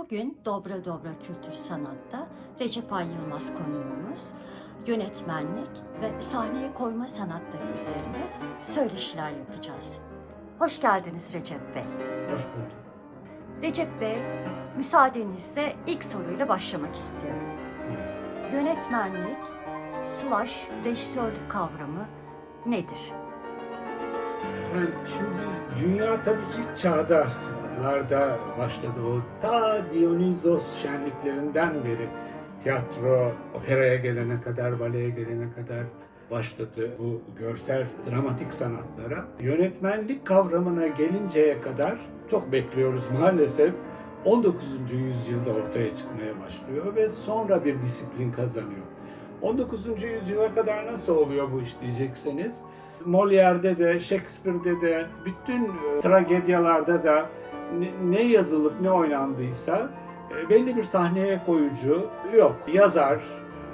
Bugün Dobra Dobra Kültür Sanat'ta Recep Ay Yılmaz konuğumuz. Yönetmenlik ve sahneye koyma sanatları üzerine söyleşiler yapacağız. Hoş geldiniz Recep Bey. Hoş bulduk. Recep Bey, müsaadenizle ilk soruyla başlamak istiyorum. Yönetmenlik slash rejisörlük kavramı nedir? Efendim, şimdi dünya tabii ilk çağdalarda başladı. O ta Dionysos şenliklerinden beri tiyatro, operaya gelene kadar, baleye gelene kadar başladı bu görsel dramatik sanatlara. Yönetmenlik kavramına gelinceye kadar çok bekliyoruz maalesef. 19. yüzyılda ortaya çıkmaya başlıyor ve sonra bir disiplin kazanıyor. 19. yüzyıla kadar nasıl oluyor bu iş diyecekseniz, Molière'de de, Shakespeare'de de, bütün e, tragedyalarda da ne, yazılıp ne oynandıysa e, belli bir sahneye koyucu yok. Yazar,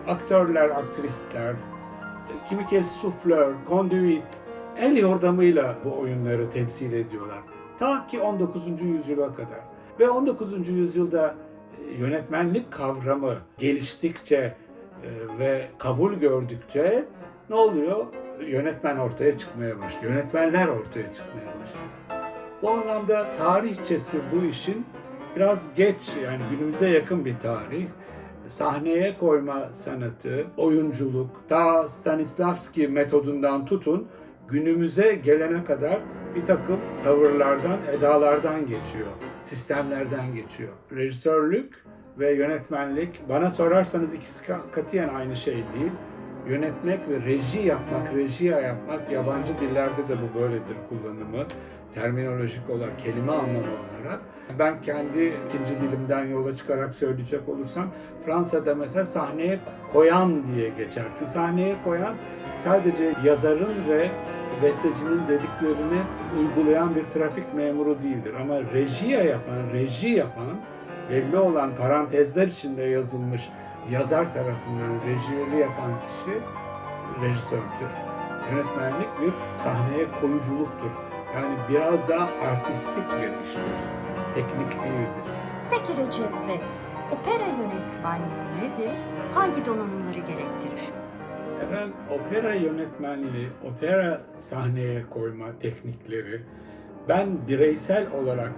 aktörler, aktrisler, e, kimi kez suflör, konduit, el yordamıyla bu oyunları temsil ediyorlar. Ta ki 19. yüzyıla kadar. Ve 19. yüzyılda e, yönetmenlik kavramı geliştikçe ve kabul gördükçe ne oluyor? Yönetmen ortaya çıkmaya başlıyor. Yönetmenler ortaya çıkmaya başlıyor. Bu anlamda tarihçesi bu işin biraz geç yani günümüze yakın bir tarih. Sahneye koyma sanatı, oyunculuk, ta Stanislavski metodundan tutun günümüze gelene kadar bir takım tavırlardan, edalardan geçiyor, sistemlerden geçiyor. Rejisörlük ve yönetmenlik bana sorarsanız ikisi ka- katiyen aynı şey değil. Yönetmek ve reji yapmak, rejiya yapmak yabancı dillerde de bu böyledir kullanımı. Terminolojik olarak, kelime anlamı olarak. Ben kendi ikinci dilimden yola çıkarak söyleyecek olursam Fransa'da mesela sahneye koyan diye geçer. Çünkü sahneye koyan sadece yazarın ve bestecinin dediklerini uygulayan bir trafik memuru değildir. Ama rejiya yapan, reji yapan, belli olan parantezler içinde yazılmış yazar tarafından rejileri yapan kişi rejisördür. Yönetmenlik bir sahneye koyuculuktur. Yani biraz daha artistik bir iştir. Teknik değildir. Peki Recep Bey, opera yönetmenliği nedir? Hangi donanımları gerektirir? Efendim opera yönetmenliği, opera sahneye koyma teknikleri ben bireysel olarak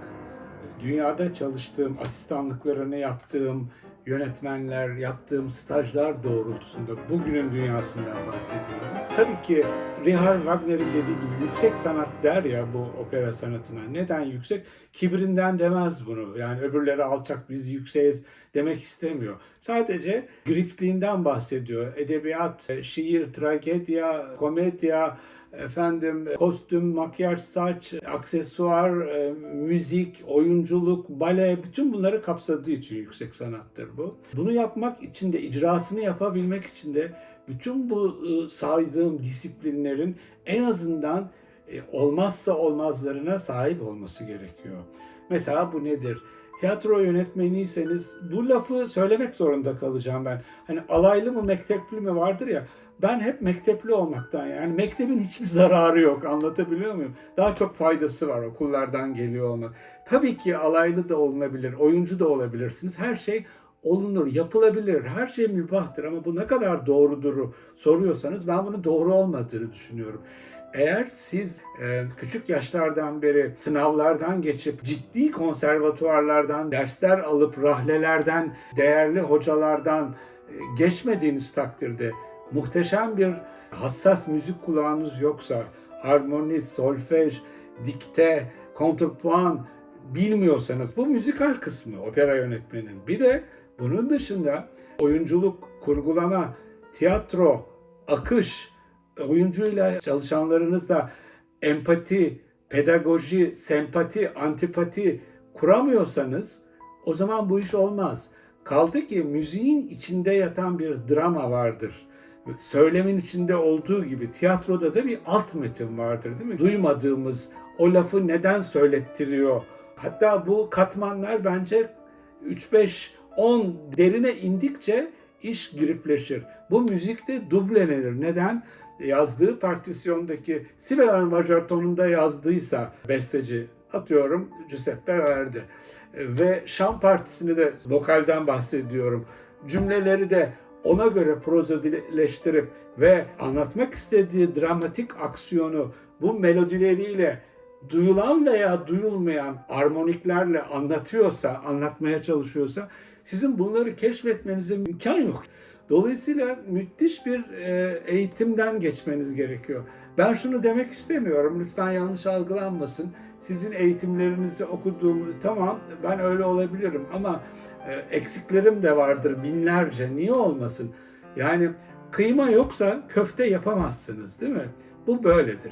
dünyada çalıştığım, asistanlıklarını yaptığım yönetmenler, yaptığım stajlar doğrultusunda bugünün dünyasından bahsediyorum. Tabii ki Richard Wagner'in dediği gibi yüksek sanat der ya bu opera sanatına. Neden yüksek? Kibrinden demez bunu. Yani öbürleri alçak biz yükseğiz demek istemiyor. Sadece griftliğinden bahsediyor. Edebiyat, şiir, tragedya, komedya, efendim kostüm, makyaj, saç, aksesuar, e, müzik, oyunculuk, bale bütün bunları kapsadığı için yüksek sanattır bu. Bunu yapmak için de icrasını yapabilmek için de bütün bu e, saydığım disiplinlerin en azından e, olmazsa olmazlarına sahip olması gerekiyor. Mesela bu nedir? Tiyatro yönetmeniyseniz bu lafı söylemek zorunda kalacağım ben. Hani alaylı mı mektepli mi vardır ya ben hep mektepli olmaktan yani mektebin hiçbir zararı yok anlatabiliyor muyum? Daha çok faydası var okullardan geliyor olmak. Tabii ki alaylı da olunabilir, oyuncu da olabilirsiniz. Her şey olunur, yapılabilir. Her şey mübahtır ama bu ne kadar doğrudur soruyorsanız ben bunun doğru olmadığını düşünüyorum. Eğer siz e, küçük yaşlardan beri sınavlardan geçip ciddi konservatuvarlardan dersler alıp rahlelerden, değerli hocalardan e, geçmediğiniz takdirde muhteşem bir hassas müzik kulağınız yoksa, armoni, solfej, dikte, kontrpuan bilmiyorsanız bu müzikal kısmı opera yönetmenin. Bir de bunun dışında oyunculuk, kurgulama, tiyatro, akış, oyuncuyla çalışanlarınızla empati, pedagoji, sempati, antipati kuramıyorsanız o zaman bu iş olmaz. Kaldı ki müziğin içinde yatan bir drama vardır. Söylemin içinde olduğu gibi tiyatroda da bir alt metin vardır değil mi? Duymadığımız o lafı neden söylettiriyor? Hatta bu katmanlar bence 3-5 10 derine indikçe iş gripleşir. Bu müzikte dublenenir. Neden? Yazdığı partisyondaki si bemol majör tonunda yazdıysa besteci atıyorum Giuseppe Verdi. Ve Şam Partisi'ni de vokalden bahsediyorum. Cümleleri de ona göre prozodileştirip ve anlatmak istediği dramatik aksiyonu bu melodileriyle duyulan veya duyulmayan armoniklerle anlatıyorsa, anlatmaya çalışıyorsa sizin bunları keşfetmenize imkan yok. Dolayısıyla müthiş bir e, eğitimden geçmeniz gerekiyor. Ben şunu demek istemiyorum, lütfen yanlış algılanmasın. Sizin eğitimlerinizi okuduğum, tamam ben öyle olabilirim ama eksiklerim de vardır binlerce, niye olmasın? Yani kıyma yoksa köfte yapamazsınız değil mi? Bu böyledir.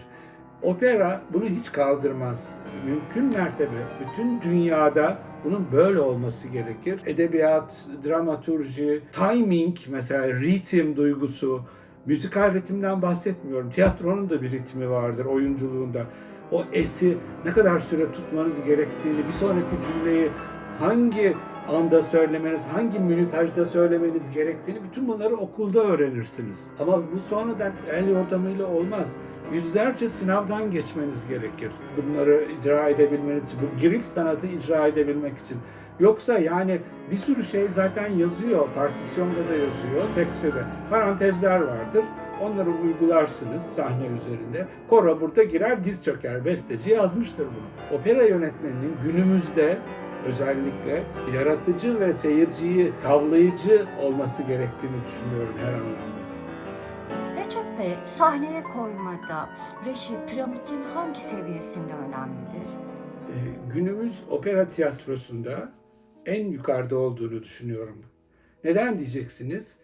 Opera bunu hiç kaldırmaz. Mümkün mertebe bütün dünyada bunun böyle olması gerekir. Edebiyat, dramaturji, timing mesela ritim duygusu, müzikal ritimden bahsetmiyorum. Tiyatronun da bir ritmi vardır oyunculuğunda. O esi ne kadar süre tutmanız gerektiğini, bir sonraki cümleyi hangi anda söylemeniz, hangi minütajda söylemeniz gerektiğini bütün bunları okulda öğrenirsiniz. Ama bu sonradan el yordamıyla olmaz. Yüzlerce sınavdan geçmeniz gerekir. Bunları icra edebilmeniz için, bu giriş sanatı icra edebilmek için. Yoksa yani bir sürü şey zaten yazıyor, partisyonda da yazıyor, tekste de. Parantezler vardır. Onları uygularsınız sahne üzerinde. Koro burada girer, diz çöker. Besteci yazmıştır bunu. Opera yönetmeninin günümüzde özellikle yaratıcı ve seyirciyi tavlayıcı olması gerektiğini düşünüyorum her anlamda. Recep Bey, sahneye koymada reji piramidin hangi seviyesinde önemlidir? Ee, günümüz opera tiyatrosunda en yukarıda olduğunu düşünüyorum. Neden diyeceksiniz?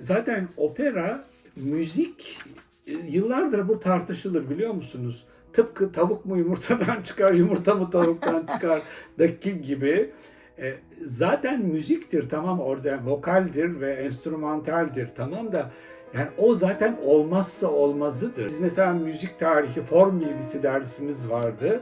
Zaten opera, müzik e, yıllardır bu tartışılır biliyor musunuz? Tıpkı tavuk mu yumurtadan çıkar, yumurta mı tavuktan çıkar daki gibi. E, Zaten müziktir tamam orada vokaldir ve enstrümantaldir tamam da yani o zaten olmazsa olmazıdır. Biz mesela müzik tarihi form bilgisi dersimiz vardı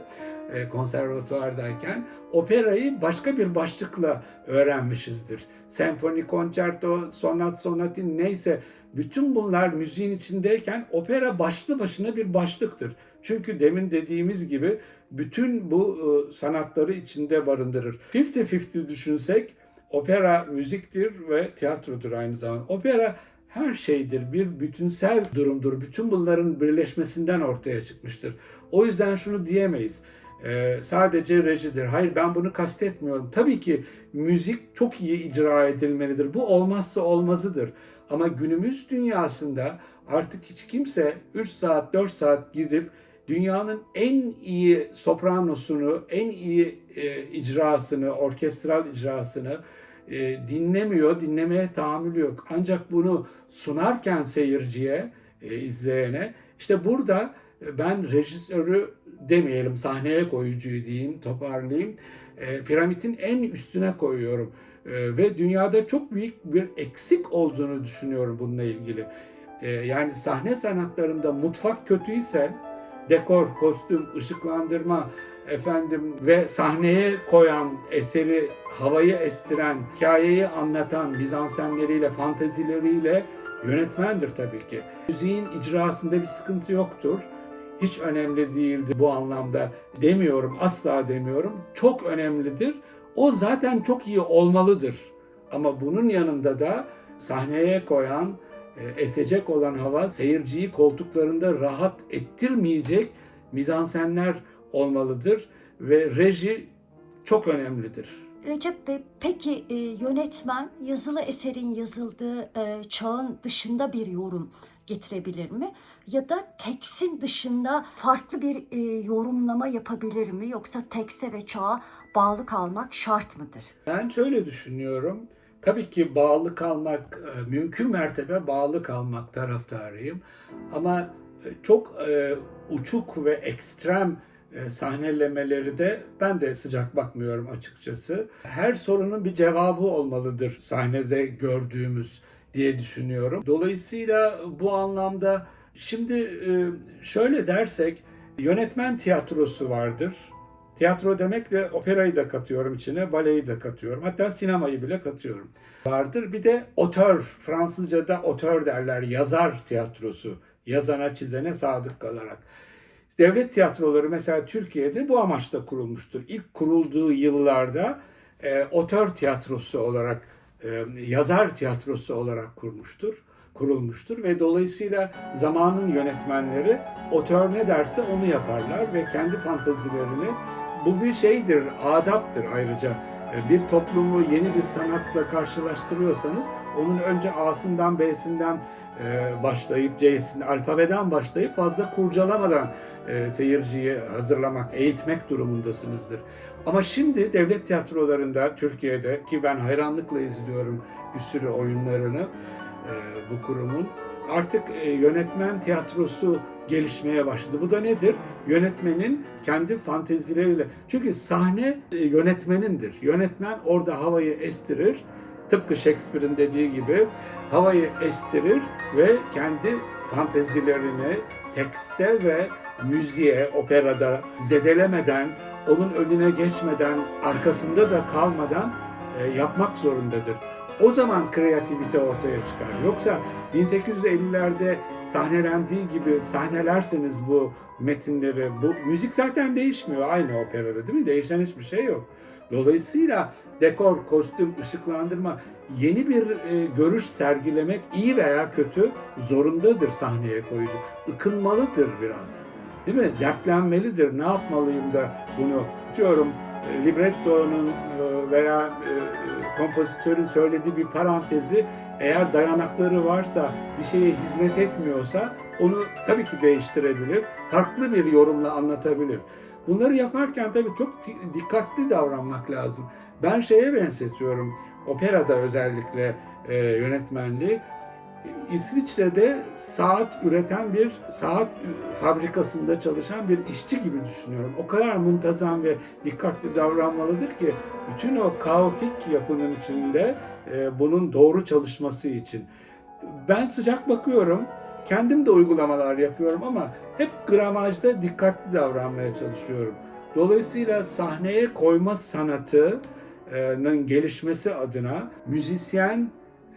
e, konservatuvardayken operayı başka bir başlıkla öğrenmişizdir. Senfoni, konçerto, sonat, sonatin neyse bütün bunlar müziğin içindeyken opera başlı başına bir başlıktır. Çünkü demin dediğimiz gibi bütün bu e, sanatları içinde barındırır. 50-50 düşünsek opera müziktir ve tiyatrodur aynı zamanda. Opera her şeydir, bir bütünsel durumdur. Bütün bunların birleşmesinden ortaya çıkmıştır. O yüzden şunu diyemeyiz. Ee, sadece rejidir. Hayır ben bunu kastetmiyorum. Tabii ki müzik çok iyi icra edilmelidir. Bu olmazsa olmazıdır. Ama günümüz dünyasında artık hiç kimse 3 saat 4 saat gidip dünyanın en iyi sopranosunu, en iyi e, icrasını, orkestral icrasını e, dinlemiyor, dinlemeye tahammülü yok. Ancak bunu sunarken seyirciye, e, izleyene, işte burada e, ben rejisörü demeyelim, sahneye koyucuyu diyeyim, toparlayayım. E, piramidin en üstüne koyuyorum. E, ve dünyada çok büyük bir eksik olduğunu düşünüyorum bununla ilgili. E, yani sahne sanatlarında mutfak kötüyse, dekor, kostüm, ışıklandırma, efendim ve sahneye koyan eseri havayı estiren, hikayeyi anlatan Bizansenleriyle, fantezileriyle yönetmendir tabii ki. Müziğin icrasında bir sıkıntı yoktur. Hiç önemli değildir bu anlamda demiyorum, asla demiyorum. Çok önemlidir. O zaten çok iyi olmalıdır. Ama bunun yanında da sahneye koyan, e, esecek olan hava seyirciyi koltuklarında rahat ettirmeyecek mizansenler olmalıdır ve reji çok önemlidir. Recep Bey, peki e, yönetmen yazılı eserin yazıldığı e, çağın dışında bir yorum getirebilir mi? Ya da teksin dışında farklı bir e, yorumlama yapabilir mi? Yoksa tekse ve çağa bağlı kalmak şart mıdır? Ben şöyle düşünüyorum. Tabii ki bağlı kalmak, e, mümkün mertebe bağlı kalmak taraftarıyım. Ama e, çok e, uçuk ve ekstrem e, sahnelemeleri de ben de sıcak bakmıyorum açıkçası. Her sorunun bir cevabı olmalıdır sahnede gördüğümüz diye düşünüyorum. Dolayısıyla bu anlamda şimdi e, şöyle dersek yönetmen tiyatrosu vardır. Tiyatro demekle operayı da katıyorum içine, baleyi de katıyorum. Hatta sinemayı bile katıyorum. Vardır bir de otör, Fransızca'da otör derler, yazar tiyatrosu. Yazana, çizene sadık kalarak. Devlet tiyatroları mesela Türkiye'de bu amaçla kurulmuştur. İlk kurulduğu yıllarda e, otör tiyatrosu olarak, yazar tiyatrosu olarak kurmuştur, kurulmuştur ve dolayısıyla zamanın yönetmenleri otör ne derse onu yaparlar ve kendi fantazilerini bu bir şeydir, adaptır ayrıca. E, Bir toplumu yeni bir sanatla karşılaştırıyorsanız onun önce A'sından B'sinden e, başlayıp C'sinden, alfabeden başlayıp fazla kurcalamadan e, seyirciyi hazırlamak, eğitmek durumundasınızdır. Ama şimdi devlet tiyatrolarında Türkiye'de ki ben hayranlıkla izliyorum bir sürü oyunlarını e, bu kurumun artık e, yönetmen tiyatrosu gelişmeye başladı. Bu da nedir? Yönetmenin kendi fantezileriyle. Çünkü sahne e, yönetmenindir. Yönetmen orada havayı estirir. Tıpkı Shakespeare'in dediği gibi havayı estirir ve kendi fantezilerini tekste ve müziğe, operada zedelemeden, onun önüne geçmeden, arkasında da kalmadan e, yapmak zorundadır. O zaman kreativite ortaya çıkar. Yoksa 1850'lerde sahnelendiği gibi sahnelerseniz bu metinleri, bu müzik zaten değişmiyor aynı operada değil mi? Değişen hiçbir şey yok. Dolayısıyla dekor, kostüm, ışıklandırma yeni bir e, görüş sergilemek iyi veya kötü zorundadır sahneye koyucu. Ikınmalıdır biraz. Değil mi? Dertlenmelidir. Ne yapmalıyım da bunu diyorum e, libretto'nun e, veya e, kompozitörün söylediği bir parantezi eğer dayanakları varsa, bir şeye hizmet etmiyorsa onu tabii ki değiştirebilir. Farklı bir yorumla anlatabilir. Bunları yaparken tabii çok di- dikkatli davranmak lazım. Ben şeye benzetiyorum, operada özellikle e, yönetmenliği. İsviçre'de saat üreten bir saat fabrikasında çalışan bir işçi gibi düşünüyorum. O kadar muntazam ve dikkatli davranmalıdır ki bütün o kaotik yapının içinde e, bunun doğru çalışması için. Ben sıcak bakıyorum. Kendim de uygulamalar yapıyorum ama hep gramajda dikkatli davranmaya çalışıyorum. Dolayısıyla sahneye koyma sanatının gelişmesi adına müzisyen,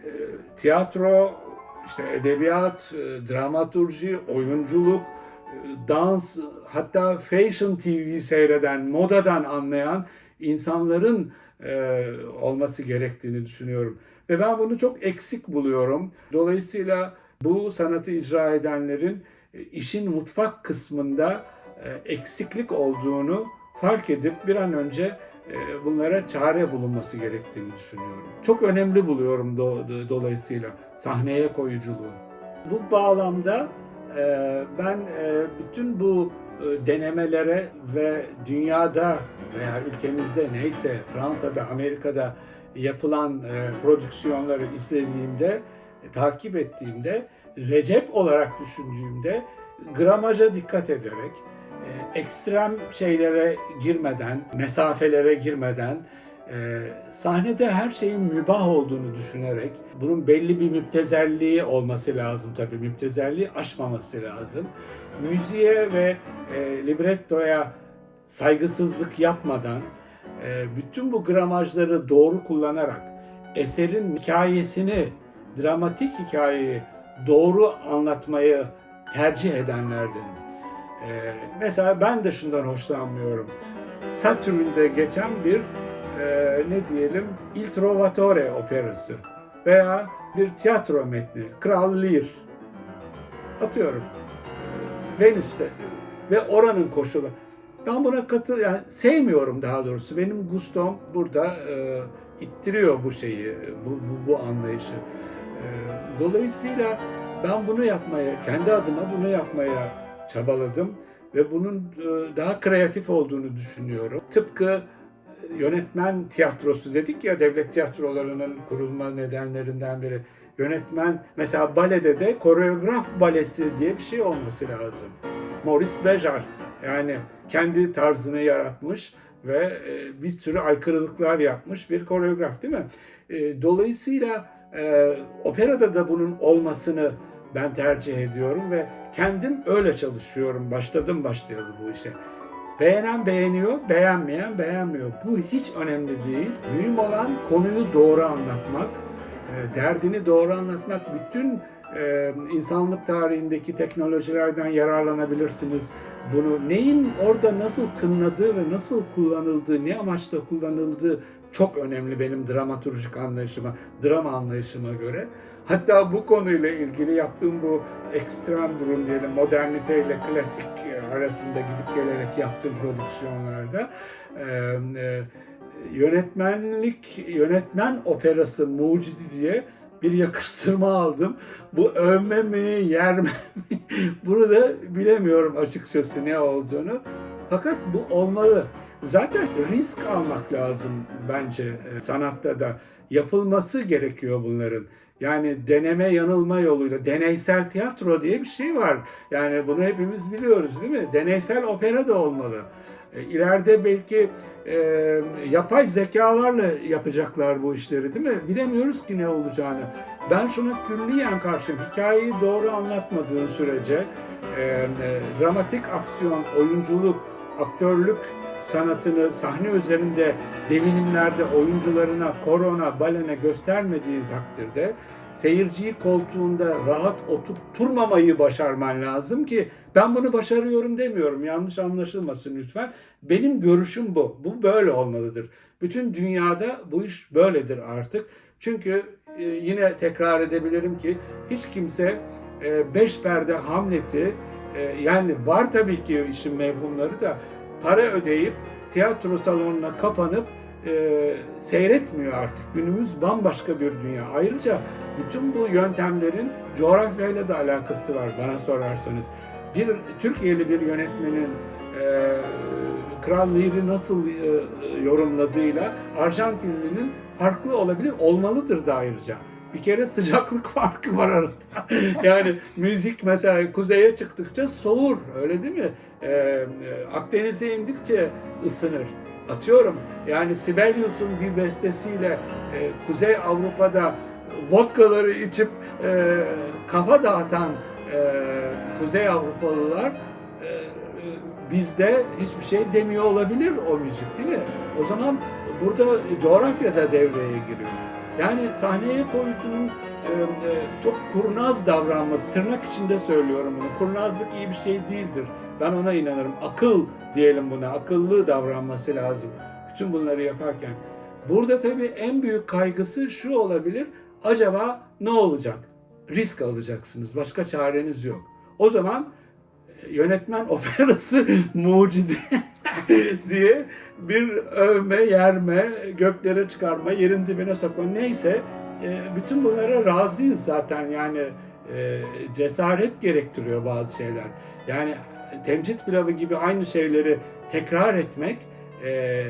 e, tiyatro, işte edebiyat, e, dramaturji, oyunculuk, e, dans, hatta fashion TV seyreden, modadan anlayan insanların e, olması gerektiğini düşünüyorum. Ve ben bunu çok eksik buluyorum. Dolayısıyla bu sanatı icra edenlerin işin mutfak kısmında eksiklik olduğunu fark edip bir an önce bunlara çare bulunması gerektiğini düşünüyorum. Çok önemli buluyorum do- do- dolayısıyla sahneye koyuculuğu. Bu bağlamda e, ben e, bütün bu e, denemelere ve dünyada veya ülkemizde neyse Fransa'da, Amerika'da yapılan e, prodüksiyonları izlediğimde, e, takip ettiğimde, Recep olarak düşündüğümde gramaja dikkat ederek, e, ekstrem şeylere girmeden, mesafelere girmeden, e, sahnede her şeyin mübah olduğunu düşünerek, bunun belli bir müptezelliği olması lazım tabii, müptezelliği aşmaması lazım. Müziğe ve e, librettoya saygısızlık yapmadan, e, bütün bu gramajları doğru kullanarak eserin hikayesini, dramatik hikayeyi doğru anlatmayı tercih edenlerdenim. E, mesela ben de şundan hoşlanmıyorum. Satürn'de geçen bir e, ne diyelim Il Trovatore operası veya bir tiyatro metni, Kral Lear atıyorum. E, Venüs'te ve oranın koşulu. Ben buna katıl yani sevmiyorum daha doğrusu. Benim gustom burada e, ittiriyor bu şeyi, bu, bu, bu anlayışı. E, dolayısıyla ben bunu yapmaya, kendi adıma bunu yapmaya çabaladım ve bunun e, daha kreatif olduğunu düşünüyorum. Tıpkı e, yönetmen tiyatrosu dedik ya devlet tiyatrolarının kurulma nedenlerinden biri. Yönetmen mesela balede de koreograf balesi diye bir şey olması lazım. Maurice Bejar yani kendi tarzını yaratmış ve e, bir sürü aykırılıklar yapmış bir koreograf değil mi? Dolayısıyla operada da bunun olmasını ben tercih ediyorum ve kendim öyle çalışıyorum. Başladım başlayalı bu işe. Beğenen beğeniyor, beğenmeyen beğenmiyor. Bu hiç önemli değil. Mühim olan konuyu doğru anlatmak, e, derdini doğru anlatmak. Bütün e, insanlık tarihindeki teknolojilerden yararlanabilirsiniz. Bunu neyin orada nasıl tınladığı ve nasıl kullanıldığı, ne amaçla kullanıldığı çok önemli benim dramaturjik anlayışıma, drama anlayışıma göre. Hatta bu konuyla ilgili yaptığım bu ekstrem durum diyelim modernite ile klasik e, arasında gidip gelerek yaptığım prodüksiyonlarda e, e, yönetmenlik, yönetmen operası mucidi diye bir yakıştırma aldım. Bu övme mi, yer mi? Bunu da bilemiyorum açıkçası ne olduğunu. Fakat bu olmalı. Zaten risk almak lazım bence sanatta da. Yapılması gerekiyor bunların. Yani deneme yanılma yoluyla deneysel tiyatro diye bir şey var. Yani bunu hepimiz biliyoruz değil mi? Deneysel opera da olmalı. E, İleride belki e, yapay zekalarla yapacaklar bu işleri değil mi? Bilemiyoruz ki ne olacağını. Ben şuna külliyen karşıyım. Hikayeyi doğru anlatmadığın sürece e, e, dramatik aksiyon, oyunculuk, aktörlük sanatını sahne üzerinde devinimlerde oyuncularına, korona, balene göstermediğin takdirde seyirciyi koltuğunda rahat oturtmamayı başarman lazım ki ben bunu başarıyorum demiyorum. Yanlış anlaşılmasın lütfen. Benim görüşüm bu. Bu böyle olmalıdır. Bütün dünyada bu iş böyledir artık. Çünkü e, yine tekrar edebilirim ki hiç kimse e, beş perde Hamlet'i e, yani var tabii ki işin mevhumları da para ödeyip tiyatro salonuna kapanıp e, seyretmiyor artık. Günümüz bambaşka bir dünya. Ayrıca bütün bu yöntemlerin coğrafyayla da alakası var bana sorarsanız. Bir Türkiye'li bir yönetmenin e, Kral Lear'i nasıl e, yorumladığıyla Arjantinlinin farklı olabilir, olmalıdır da ayrıca. Bir kere sıcaklık farkı var arada. yani müzik mesela kuzeye çıktıkça soğur, öyle değil mi? Ee, e, Akdeniz'e indikçe ısınır. Atıyorum yani Sibelius'un bir bestesiyle e, Kuzey Avrupa'da vodkaları içip e, kafa dağıtan e, Kuzey Avrupalılar e, bizde hiçbir şey demiyor olabilir o müzik değil mi? O zaman burada coğrafya da devreye giriyor. Yani sahneye koyucunun e, e, çok kurnaz davranması, tırnak içinde söylüyorum bunu. Kurnazlık iyi bir şey değildir. Ben ona inanırım. Akıl diyelim buna, akıllı davranması lazım. Bütün bunları yaparken. Burada tabii en büyük kaygısı şu olabilir. Acaba ne olacak? Risk alacaksınız. Başka çareniz yok. O zaman e, yönetmen operası mucidi diye bir övme, yerme, göklere çıkarma, yerin dibine sokma neyse e, bütün bunlara razıyız zaten yani e, cesaret gerektiriyor bazı şeyler. Yani temcit pilavı gibi aynı şeyleri tekrar etmek e,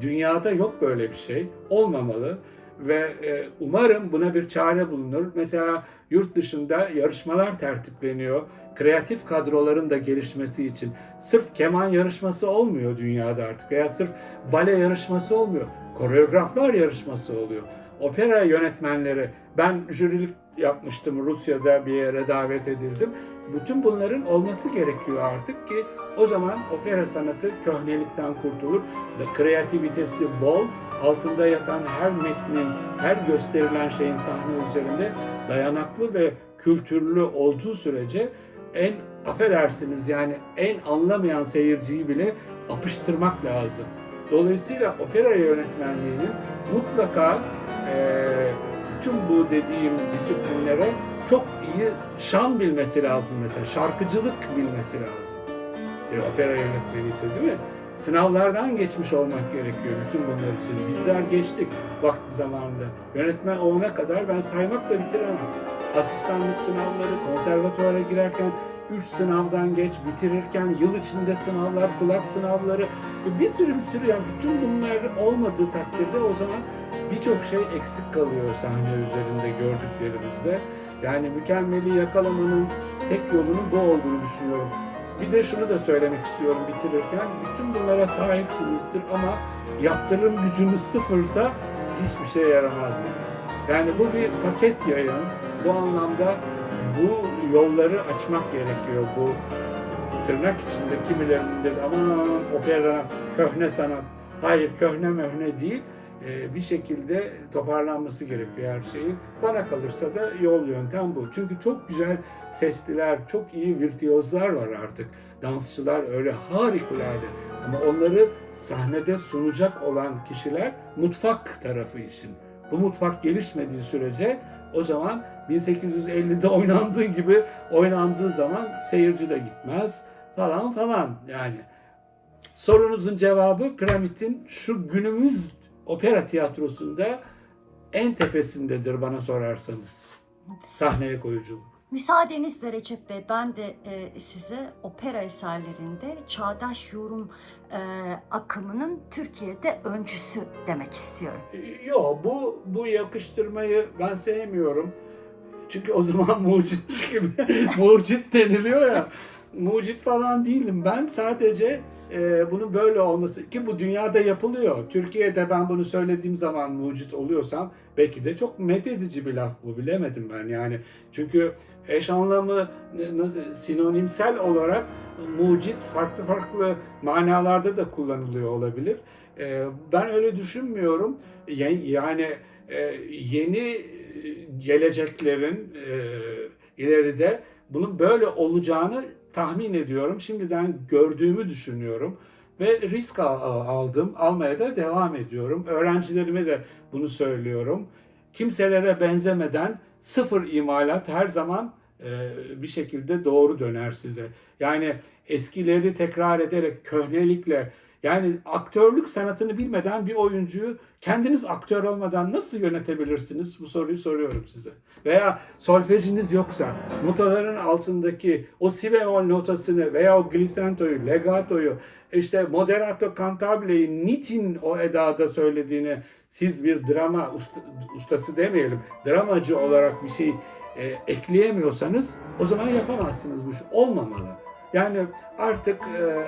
dünyada yok böyle bir şey. Olmamalı ve umarım buna bir çare bulunur. Mesela yurt dışında yarışmalar tertipleniyor. Kreatif kadroların da gelişmesi için. Sırf keman yarışması olmuyor dünyada artık veya sırf bale yarışması olmuyor. Koreograflar yarışması oluyor. Opera yönetmenleri, ben jürilik yapmıştım Rusya'da bir yere davet edildim. Bütün bunların olması gerekiyor artık ki o zaman opera sanatı köhnelikten kurtulur ve kreativitesi bol, altında yatan her metnin, her gösterilen şeyin sahne üzerinde dayanaklı ve kültürlü olduğu sürece en affedersiniz yani en anlamayan seyirciyi bile apıştırmak lazım. Dolayısıyla opera yönetmenliğinin mutlaka eee bütün bu dediğim disiplinlere çok iyi şan bilmesi lazım mesela. Şarkıcılık bilmesi lazım. Bir opera yönetmeni ise değil mi? Sınavlardan geçmiş olmak gerekiyor bütün bunlar için. Bizler geçtik vakti zamanında. Yönetmen olana kadar ben saymakla bitiremem. Asistanlık sınavları, konservatuvara girerken üç sınavdan geç, bitirirken yıl içinde sınavlar, kulak sınavları, bir sürü bir sürü yani bütün bunlar olmadığı takdirde o zaman birçok şey eksik kalıyor sahne üzerinde gördüklerimizde. Yani mükemmeli yakalamanın tek yolunun bu olduğunu düşünüyorum. Bir de şunu da söylemek istiyorum bitirirken. Bütün bunlara sahipsinizdir ama yaptırım gücünüz sıfırsa hiçbir şey yaramaz yani. Bu bir paket yayın. Bu anlamda bu yolları açmak gerekiyor. Bu tırnak içinde kimilerinin dedi aman opera köhne sanat. Hayır köhne möhne değil. E, bir şekilde toparlanması gerekiyor her şeyin. Bana kalırsa da yol yöntem bu. Çünkü çok güzel sesliler, çok iyi virtüözler var artık. Dansçılar öyle harikulade. Ama onları sahnede sunacak olan kişiler mutfak tarafı işin. Bu mutfak gelişmediği sürece o zaman 1850'de oynandığı gibi oynandığı zaman seyirci de gitmez falan falan yani. Sorunuzun cevabı Piramit'in şu günümüz opera tiyatrosunda en tepesindedir bana sorarsanız. Sahneye koyuculuk. Müsaadenizle Recep Bey, ben de e, size opera eserlerinde çağdaş yorum e, akımının Türkiye'de öncüsü demek istiyorum. Yok bu bu yakıştırmayı ben sevmiyorum. Çünkü o zaman mucit gibi mucit deniliyor ya. Mucit falan değilim ben. Sadece e, bunun böyle olması ki bu dünyada yapılıyor. Türkiye'de ben bunu söylediğim zaman mucit oluyorsam belki de çok methedici bir laf bu bilemedim ben yani. Çünkü eş anlamı sinonimsel olarak mucit farklı farklı manalarda da kullanılıyor olabilir. E, ben öyle düşünmüyorum. Ya- Yani e, yeni geleceklerin e, ileride bunun böyle olacağını tahmin ediyorum. Şimdiden gördüğümü düşünüyorum ve risk al- al- aldım. Almaya da devam ediyorum. Öğrencilerime de bunu söylüyorum. Kimselere benzemeden sıfır imalat her zaman e, bir şekilde doğru döner size. Yani eskileri tekrar ederek köhnelikle yani aktörlük sanatını bilmeden bir oyuncuyu kendiniz aktör olmadan nasıl yönetebilirsiniz? Bu soruyu soruyorum size. Veya solfejiniz yoksa notaların altındaki o si bemol notasını veya o glissantoyu, legatoyu, işte moderato cantable'yi niçin o edada söylediğini siz bir drama usta- ustası demeyelim, dramacı olarak bir şey e, ekleyemiyorsanız o zaman yapamazsınız bu. Olmamalı. Yani artık e,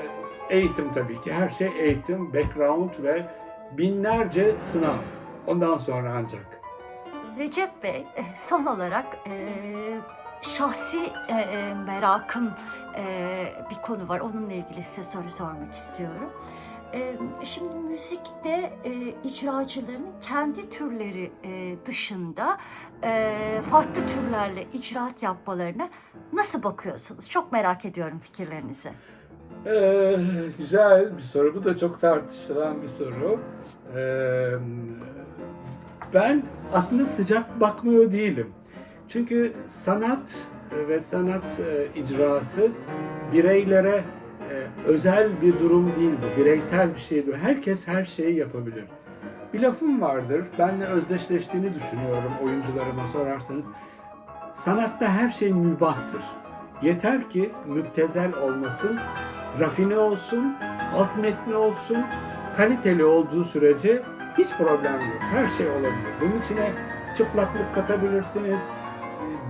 eğitim tabii ki. Her şey eğitim, background ve binlerce sınav. Ondan sonra ancak. Recep Bey, e, son olarak e, şahsi e, merakım bir konu var. Onunla ilgili size soru sormak istiyorum. Şimdi müzikte e, icracıların kendi türleri dışında farklı türlerle icraat yapmalarına nasıl bakıyorsunuz? Çok merak ediyorum fikirlerinizi. Ee, güzel bir soru. Bu da çok tartışılan bir soru. Ee, ben aslında sıcak bakmıyor değilim. Çünkü sanat ve sanat e, icrası bireylere e, özel bir durum değil bu. Bireysel bir şeydir. Herkes her şeyi yapabilir. Bir lafım vardır. Benle özdeşleştiğini düşünüyorum oyuncularıma sorarsanız. Sanatta her şey mübahtır. Yeter ki müptezel olmasın, rafine olsun, alt metni olsun, kaliteli olduğu sürece hiç problem yok. Her şey olabilir. Bunun içine çıplaklık katabilirsiniz,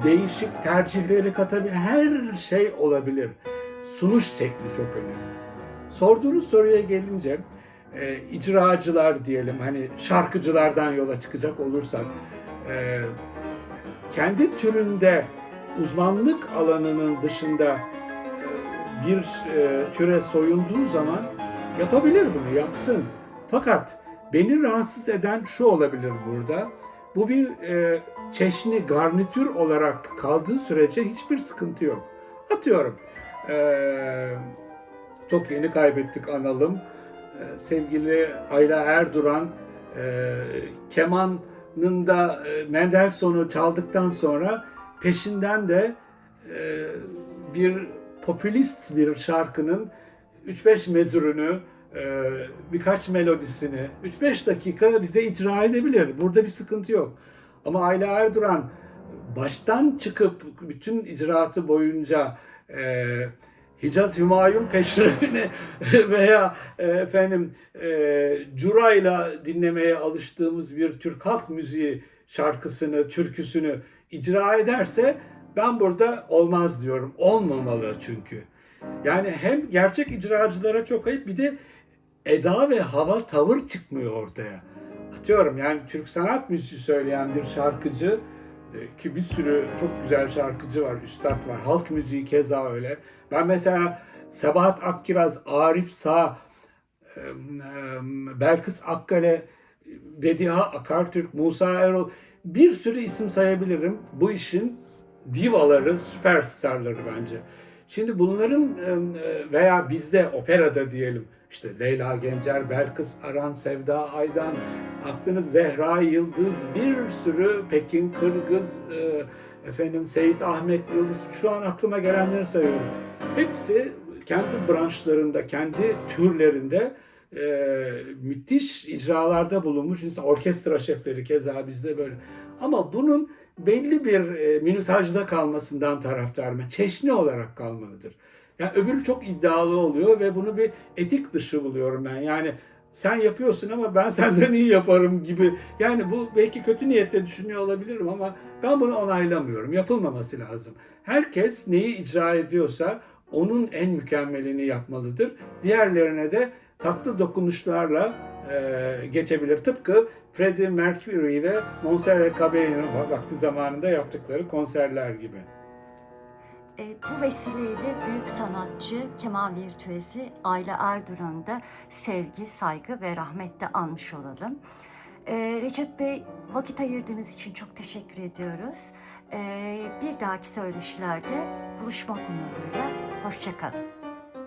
değişik tercihleri katabilir, her şey olabilir. Sunuş şekli çok önemli. Sorduğunuz soruya gelince, e, icracılar diyelim, hani şarkıcılardan yola çıkacak olursak, e, kendi türünde uzmanlık alanının dışında e, bir e, türe soyunduğu zaman yapabilir bunu, yapsın. Fakat beni rahatsız eden şu olabilir burada. Bu bir e, çeşni garnitür olarak kaldığı sürece hiçbir sıkıntı yok. Atıyorum. e, çok yeni kaybettik analım. E, sevgili Ayla Erduran e, kemanın da e, Mendelssohn'u çaldıktan sonra peşinden de e, bir popülist bir şarkının 3-5 mezurunu, e, birkaç melodisini 3-5 dakika bize icra edebilir. Burada bir sıkıntı yok. Ama Ayla Erduran baştan çıkıp bütün icraatı boyunca e, Hicaz Hümayun peşrevini veya e, efendim e, curayla dinlemeye alıştığımız bir Türk halk müziği şarkısını, türküsünü icra ederse ben burada olmaz diyorum. Olmamalı çünkü. Yani hem gerçek icracılara çok ayıp bir de eda ve hava tavır çıkmıyor ortaya. Atıyorum yani Türk sanat müziği söyleyen bir şarkıcı e, ki bir sürü çok güzel şarkıcı var, üstad var. Halk müziği keza öyle. Ben mesela Sabahat Akkiraz, Arif Sağ, Belkıs Akkale Bediha Akartürk, Musa Erol bir sürü isim sayabilirim. Bu işin divaları, süperstarları bence. Şimdi bunların e, veya bizde operada diyelim işte Leyla Gencer, Belkıs Aran, Sevda Aydan, aklınız Zehra Yıldız, bir sürü Pekin Kırgız, e, efendim Seyit Ahmet Yıldız, şu an aklıma gelenleri sayıyorum. Hepsi kendi branşlarında, kendi türlerinde e, müthiş icralarda bulunmuş. İnsan, orkestra şefleri keza bizde böyle. Ama bunun belli bir e, minutajda kalmasından taraftarım. Çeşni olarak kalmalıdır. Yani öbürü çok iddialı oluyor ve bunu bir etik dışı buluyorum ben. Yani sen yapıyorsun ama ben senden iyi yaparım gibi. Yani bu belki kötü niyetle düşünüyor olabilirim ama ben bunu onaylamıyorum. Yapılmaması lazım. Herkes neyi icra ediyorsa onun en mükemmelini yapmalıdır. Diğerlerine de tatlı dokunuşlarla e, geçebilir. Tıpkı Freddie Mercury ile Montserrat Caballé'nin vakti zamanında yaptıkları konserler gibi. E, bu vesileyle büyük sanatçı, keman virtüezi Ayla Erduran'ı da sevgi, saygı ve rahmetle anmış olalım. E, Recep Bey vakit ayırdığınız için çok teşekkür ediyoruz. E, bir dahaki söyleşilerde buluşmak umuduyla. Hoşçakalın.